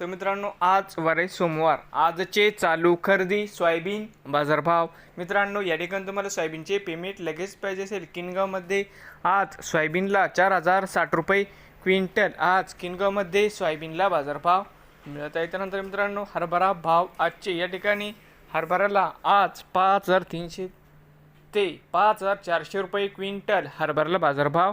तर मित्रांनो आज वरे सोमवार. आजचे चालू खरेदी सोयाबीन बाजारभाव. मित्रांनो या ठिकाणी तुम्हाला सोयाबीनचे पेमेंट लगेच पाहिजे असेल. किनगावमध्ये आज सोयाबीनला चार हजार साठ रुपये क्विंटल आज किनगावमध्ये सोयाबीनला बाजारभाव मिळत आहे. त्यानंतर मित्रांनो हरभरा भाव आजचे या ठिकाणी. हरभऱ्याला आज पाच हजार तीनशे ते पाच हजार चारशे रुपये क्विंटल हरभऱ्याला बाजारभाव